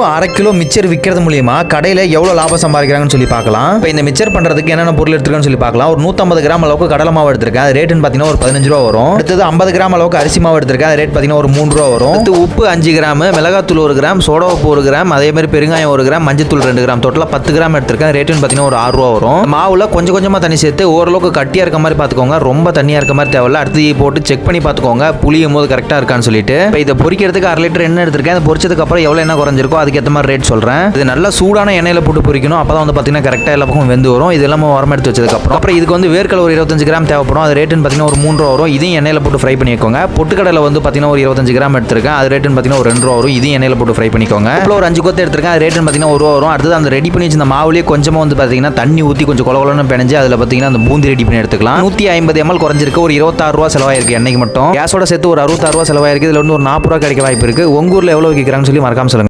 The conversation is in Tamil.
அரை கிலோ மிச்சர் விற்கிறது மூலியமா கடையில் எவ்வளோ லாபம் சம்பாதிக்கிறாங்கன்னு சொல்லி பார்க்கலாம். இப்போ இந்த மிச்சர் பண்ணுறதுக்கு என்னென்ன பொருள் எடுத்துருக்கோன்னு சொல்லி பார்க்கலாம். ஒரு நூற்றம்பது கிராம் அளவுக்கு கடலை மாவு எடுத்திருக்கேன். அது ரேட்டுன்னு பார்த்தீங்கன்னா ஒரு பதினஞ்சு ரூபா வரும். அடுத்தது ஐம்பது கிராம் அளவுக்கு அரிசி மாவு எடுத்திருக்கேன். அது ரேட் பார்த்தீங்கன்னா ஒரு மூணு ரூபா வரும். அடுத்து உப்பு அஞ்சு கிராம் மிளகாத்தூள் ஒரு கிராம் சோடா உப்பு ஒரு கிராம் அதே மாதிரி பெருங்காயம் ஒரு கிராம் மஞ்சத்தூள் ரெண்டு கிராம். டோட்டலாக பத்து கிராம் எடுத்திருக்கேன். ரேட்டுன்னு பார்த்தீங்கன்னா ஒரு ஆறு ரூபா வரும். மாவுல கொஞ்சம் கொஞ்சமாக தண்ணி சேர்த்து ஓரளவுக்கு கட்டியாக இருக்க மாதிரி பார்த்துக்கோங்க. ரொம்ப தண்ணியாக இருக்க மாதிரி தேவையில்ல. அடுத்து போட்டு செக் பண்ணி பார்த்துக்கோங்க. புளியும் போது கரெக்டாக இருக்கான்னு சொல்லிட்டு. இப்போ இதை பொரிக்கிறதுக்கு அரை லிட்டர் எண்ணெய் எடுத்திருக்கேன். அதை பொரிச்சதுக்கு அப்புறம் எவ்வளோ என்ன குறைஞ்சிருக்கோ அதுக்கேற்ற மாதிரி ரேட் சொல்கிறேன் இது நல்லா சூடான எண்ணெயில் போட்டு பொரிக்கணும். அப்போ தான் வந்து பார்த்தீங்கன்னா கரெக்டாக எல்லா பக்கம் வெந்து வரும். இது எல்லாமே உரம் எடுத்து வச்சதுக்கப்புறம். அப்புறம் இதுக்கு வந்து வேர்க்கடலை ஒரு இருபத்தஞ்சு கிராம் தேவைப்படும். அது ரேட்டுன்னு பார்த்தீங்கன்னா ஒரு மூணு ரூபா வரும். இதையும் எண்ணெயில் போட்டு ஃப்ரை பண்ணிக்கோங்க. பொட்டுக்கடலை வந்து பார்த்தீங்கன்னா ஒரு இருபத்தஞ்சு கிராம் எடுத்திருக்கேன். அது ரேட்டுன்னு பார்த்தீங்கன்னா ஒரு ரெண்டு ரூபா வரும். இதையும் எண்ணெயில் போட்டு ஃப்ரை பண்ணிக்கோங்க. அப்புறம் ஒரு அஞ்சு கொத்து எடுத்திருக்கேன். அது ரேட்டுன்னு பார்த்தீங்கன்னா ஒரு ரூபா வரும். அடுத்தது அந்த ரெடி பண்ணி வச்சிருந்த மாவுலேயே கொஞ்சமாக வந்து பார்த்தீங்கன்னா தண்ணி ஊற்றி கொஞ்சம் கொலகொலன்னு பிணைஞ்சு அதில் பார்த்தீங்கன்னா அந்த பூந்தி ரெடி பண்ணி எடுத்துக்கலாம். நூற்றி ஐம்பது எம்எல் குறைஞ்சிருக்கு. ஒரு இருபத்தாறு ரூபா செலவாயிருக்கு என்னைக்கு மட்டும். கேஸோட சேர்த்து ஒரு அறுபத்தாறு ரூபா செலவாயிருக்கு. இதில் வந்து ஒரு நாற்பது ரூபா கிடைக்க வாய்ப்பு இருக்குது உங்கூரில் எவ்வளோ விற்கிறாங்கன்னு சொல்லி மறக்காம சொல்லுங்க.